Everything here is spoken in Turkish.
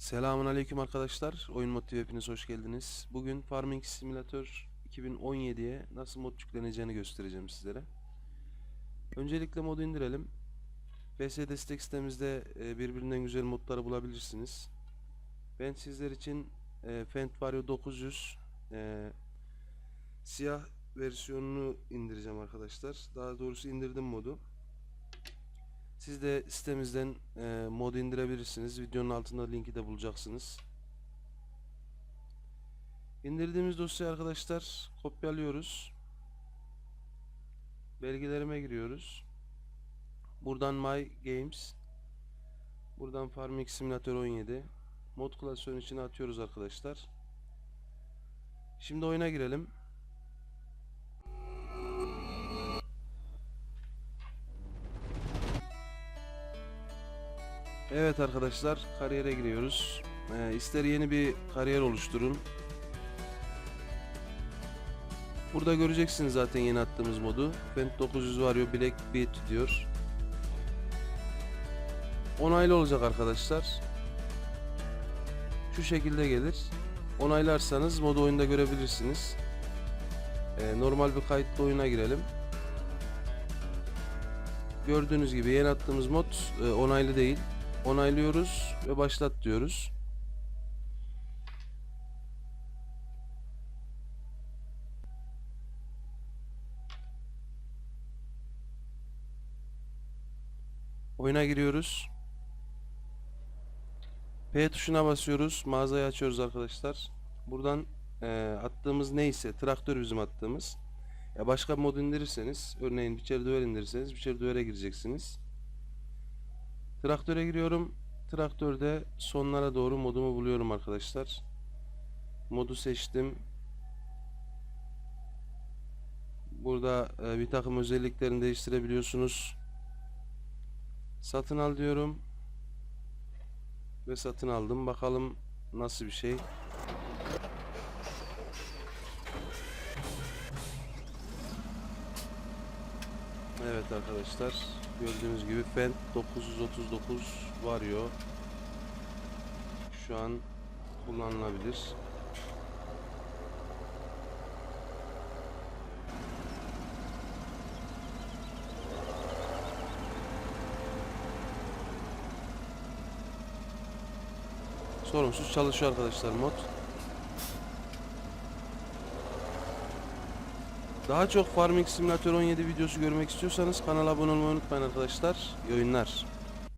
Selamun aleyküm arkadaşlar. Oyun Mod TV hepiniz hoş geldiniz. Bugün Farming Simulator 2017'ye nasıl mod yükleneceğini göstereceğim sizlere. Öncelikle modu indirelim. PS destek sitemizde e, birbirinden güzel modları bulabilirsiniz. Ben sizler için e, Fendt Vario 900 e, siyah versiyonunu indireceğim arkadaşlar. Daha doğrusu indirdim modu. Siz de sitemizden e, mod indirebilirsiniz. Videonun altında linki de bulacaksınız. İndirdiğimiz dosyayı arkadaşlar kopyalıyoruz. Belgelerime giriyoruz. Buradan My Games. Buradan Farming Simulator 17. Mod klasörün içine atıyoruz arkadaşlar. Şimdi oyuna girelim. Evet arkadaşlar kariyere giriyoruz. Ee, ister yeni bir kariyer oluşturun. Burada göreceksiniz zaten yeni attığımız modu. Fendt 900 Vario Black Beat diyor. Onaylı olacak arkadaşlar. Şu şekilde gelir. Onaylarsanız modu oyunda görebilirsiniz. Ee, normal bir kayıtlı oyuna girelim. Gördüğünüz gibi yeni attığımız mod e, onaylı değil onaylıyoruz ve başlat diyoruz. Oyuna giriyoruz. P tuşuna basıyoruz. Mağazayı açıyoruz arkadaşlar. Buradan e, attığımız neyse traktör bizim attığımız. Ya başka bir mod indirirseniz örneğin biçer düver indirirseniz biçer düvere gireceksiniz. Traktöre giriyorum. Traktörde sonlara doğru modumu buluyorum arkadaşlar. Modu seçtim. Burada e, bir takım özelliklerini değiştirebiliyorsunuz. Satın al diyorum. Ve satın aldım. Bakalım nasıl bir şey. Evet arkadaşlar gördüğünüz gibi Fendt 939 Vario şu an kullanılabilir. Sorunsuz çalışıyor arkadaşlar mod. Daha çok Farming Simulator 17 videosu görmek istiyorsanız kanala abone olmayı unutmayın arkadaşlar. İyi oyunlar.